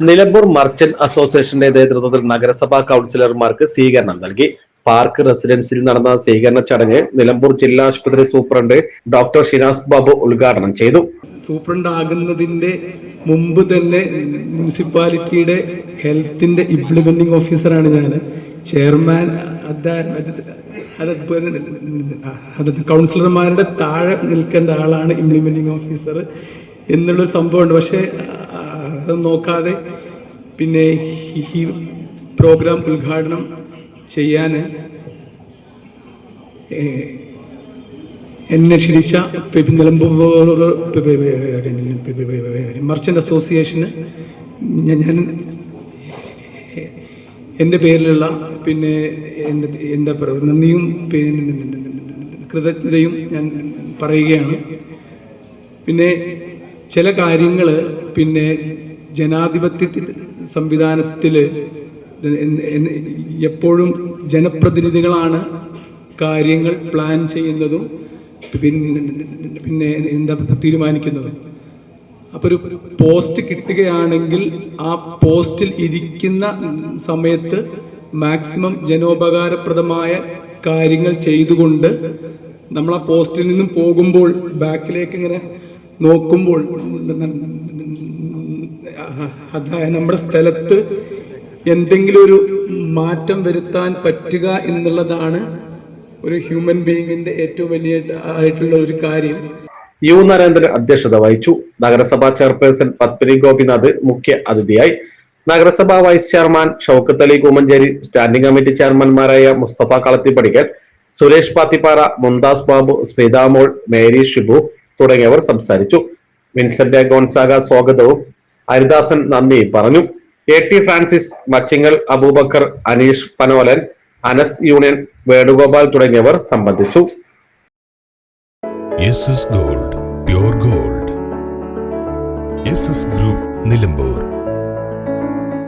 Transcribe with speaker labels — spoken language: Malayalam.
Speaker 1: നിലമ്പൂർ മർച്ചന്റ് അസോസിയേഷന്റെ നേതൃത്വത്തിൽ നഗരസഭാ കൗൺസിലർമാർക്ക് സ്വീകരണം നൽകി. പാർക്ക് റെസിഡൻസിൽ നടന്ന സ്വീകരണ ചടങ്ങ് നിലമ്പൂർ ജില്ലാ ആശുപത്രി സൂപ്രണ്ട് ഡോക്ടർ ഷിനാസ് ബാബു ഉദ്ഘാടനം ചെയ്തു.
Speaker 2: സൂപ്രണ്ട് ആകുന്നതിന്റെ മുമ്പ് തന്നെ മുനിസിപ്പാലിറ്റിയുടെ ഹെൽത്തിന്റെ ഇംപ്ലിമെന്റിംഗ് ഓഫീസറാണ് ഞാൻ ചെയർമാൻ കൗൺസിലർമാരുടെ താഴെ നിൽക്കേണ്ട ആളാണ് ഇംപ്ലിമെന്റിംഗ് ഓഫീസർ. എന്നുള്ള സംഭവമുണ്ട്. പക്ഷേ അത് നോക്കാതെ പിന്നെ ഈ- പ്രോഗ്രാം ഉദ്ഘാടനം ചെയ്യാൻ എന്നെ ക്ഷണിച്ച മർച്ചന്റ് അസോസിയേഷന് ഞാൻ എന്റെ പേരിലുള്ള പിന്നെ എന്താ എന്താ പറയുക നന്ദിയും കൃതജ്ഞതയും ഞാൻ പറയുകയാണ് പിന്നെ ചില കാര്യങ്ങൾ പിന്നെ ജനാധിപത്യ സംവിധാനത്തിൽ എപ്പോഴും ജനപ്രതിനിധികളാണ് കാര്യങ്ങൾ പ്ലാൻ ചെയ്യുന്നതും പിന്നെ പിന്നെ എന്താ തീരുമാനിക്കുന്നതും. അപ്പോൾ ഒരു പോസ്റ്റ് കിട്ടുകയാണെങ്കിൽ ആ പോസ്റ്റിൽ ഇരിക്കുന്ന സമയത്ത് മാക്സിമം ജനോപകാരപ്രദമായ കാര്യങ്ങൾ ചെയ്തുകൊണ്ട് നമ്മൾ ആ പോസ്റ്റിൽ നിന്നും പോകുമ്പോൾ ബാക്കിലേക്ക് ഇങ്ങനെ നോക്കുമ്പോൾ അതായത് നമ്മുടെ സ്ഥലത്ത് എന്തെങ്കിലും ഒരു മാറ്റം വരുത്താൻ പറ്റുക എന്നുള്ളതാണ് ഒരു ഹ്യൂമൻ ബീയിങ്ങിന്റെ ഏറ്റവും വലിയ ആയിട്ടുള്ള ഒരു കാര്യം.
Speaker 1: യു നരേന്ദ്രൻ അധ്യക്ഷത വഹിച്ചു. നഗരസഭാ ചെയർപേഴ്സൺ പത്മിനി ഗോപിനാഥ് മുഖ്യ അതിഥിയായി. നഗരസഭാ vice chairman Shoukath Ali Koomancheri standing committee ചെയർമാൻമാരായ Musthafa Kalathippadikkal Suresh Pathippara Mumtaz Babu Smithamol Mary Shibu തുടങ്ങിയവർ സംസാരിച്ചു. വിൻസെന്റ് ഗോൺസാഗ സ്വാഗതവും ഹരിദാസൻ നന്ദി പറഞ്ഞു. A T Francis Machingal Aboobacker Aneesh Panolan Anas union Venugopal തുടങ്ങിയവർ സംബന്ധിച്ചു.
Speaker 3: Gold pure gold. Group Nilambur.